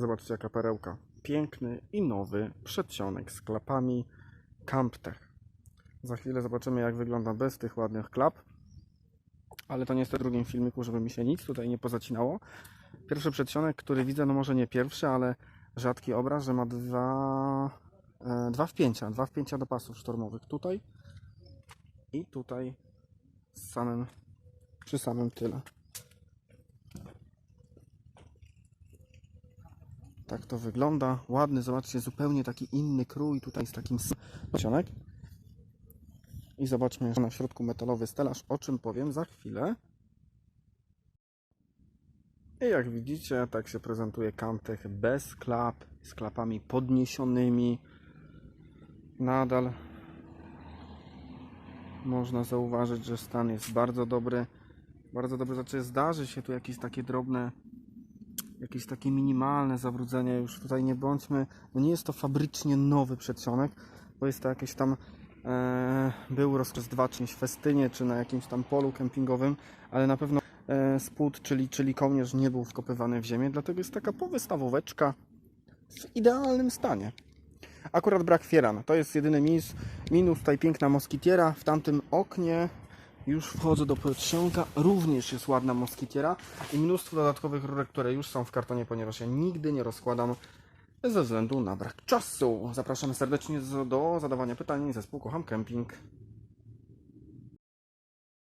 Zobaczcie jaka perełka. Piękny i nowy przedsionek z klapami Camptech. Za chwilę zobaczymy jak wygląda bez tych ładnych klap. Ale to nie jest w drugim filmiku, żeby mi się nic tutaj nie pozacinało. Pierwszy przedsionek, który widzę, no może nie pierwszy, ale rzadki obraz, że ma dwa, e, dwa wpięcia. Dwa wpięcia do pasów sztormowych. Tutaj i tutaj z samym, przy samym tyle. Tak to wygląda. Ładny, zobaczcie, zupełnie taki inny krój tutaj z takim przedsionek. I zobaczmy na środku metalowy stelaż, o czym powiem za chwilę. I jak widzicie, tak się prezentuje Camtech bez klap, z klapami podniesionymi. Nadal można zauważyć, że stan jest bardzo dobry. Bardzo dobry, znaczy zdarzy się tu jakieś takie drobne, jakieś takie minimalne zawrócenie. Już tutaj nie bądźmy, no nie jest to fabrycznie nowy przedsionek, bo jest to jakieś tam e, był rozkaz 2 czymś festynie, czy na jakimś tam polu kempingowym, ale na pewno e, spód, czyli, czyli kołnierz nie był wkopywany w ziemię, dlatego jest taka powystawóweczka w idealnym stanie. Akurat brak fieran, to jest jedyny minus, minus tutaj piękna moskitiera, w tamtym oknie już wchodzę do przedsionka, również jest ładna moskitiera i mnóstwo dodatkowych rurek, które już są w kartonie, ponieważ ja nigdy nie rozkładam ze względu na brak czasu. Zapraszam serdecznie do zadawania pytań. Zespół Kocham Camping.